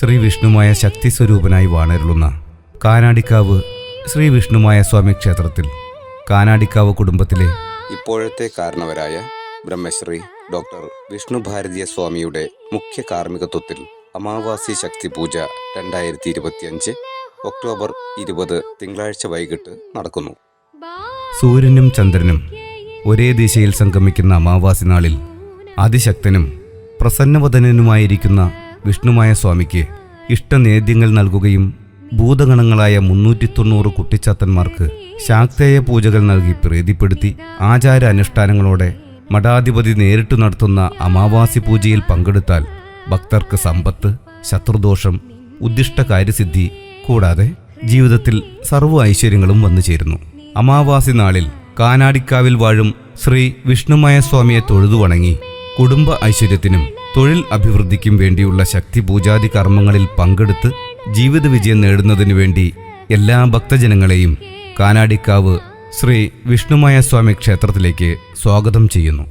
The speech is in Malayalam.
ശ്രീ വിഷ്ണുമായ ശക്തി സ്വരൂപനായി വാണരുളുന്ന കാനാടിക്കാവ് ശ്രീ വിഷ്ണുമായ സ്വാമി ക്ഷേത്രത്തിൽ കാനാടിക്കാവ് കുടുംബത്തിലെ ഇപ്പോഴത്തെ കാരണവരായ ബ്രഹ്മശ്രീ ഡോക്ടർ വിഷ്ണു ഭാരതീയ സ്വാമിയുടെ മുഖ്യ കാർമ്മികത്വത്തിൽ അമാവാസി ശക്തി പൂജ രണ്ടായിരത്തി ഇരുപത്തിയഞ്ച് ഒക്ടോബർ ഇരുപത് തിങ്കളാഴ്ച വൈകിട്ട് നടക്കുന്നു. സൂര്യനും ചന്ദ്രനും ഒരേ ദിശയിൽ സംഗമിക്കുന്ന അമാവാസി നാളിൽ അതിശക്തനും പ്രസന്നവദനനുമായിരിക്കുന്ന വിഷ്ണുമായ സ്വാമിക്ക് ഇഷ്ടനേദ്യങ്ങൾ നൽകുകയും ഭൂതഗണങ്ങളായ മുന്നൂറ്റി തൊണ്ണൂറ് കുട്ടിച്ചാത്തന്മാർക്ക് ശാക്തേയ പൂജകൾ നൽകി പ്രീതിപ്പെടുത്തി ആചാര അനുഷ്ഠാനങ്ങളോടെ മഠാധിപതി നേരിട്ട് നടത്തുന്ന അമാവാസി പൂജയിൽ പങ്കെടുത്താൽ ഭക്തർക്ക് സമ്പത്ത് ശത്രുദോഷം ഉദ്ദിഷ്ട കാര്യസിദ്ധി കൂടാതെ ജീവിതത്തിൽ സർവ ഐശ്വര്യങ്ങളും വന്നു ചേരുന്നു. അമാവാസി നാളിൽ കാനാടിക്കാവിൽ വാഴും ശ്രീ വിഷ്ണുമായ സ്വാമിയെ തൊഴുതു വണങ്ങി കുടുംബ ഐശ്വര്യത്തിനും തൊഴിൽ അഭിവൃദ്ധിക്കും വേണ്ടിയുള്ള ശക്തി പൂജാതി കർമ്മങ്ങളിൽ പങ്കെടുത്ത് ജീവിത വിജയം നേടുന്നതിനു വേണ്ടി എല്ലാ ഭക്തജനങ്ങളെയും കാനാടിക്കാവ് ശ്രീ വിഷ്ണുമായ സ്വാമി ക്ഷേത്രത്തിലേക്ക് സ്വാഗതം ചെയ്യുന്നു.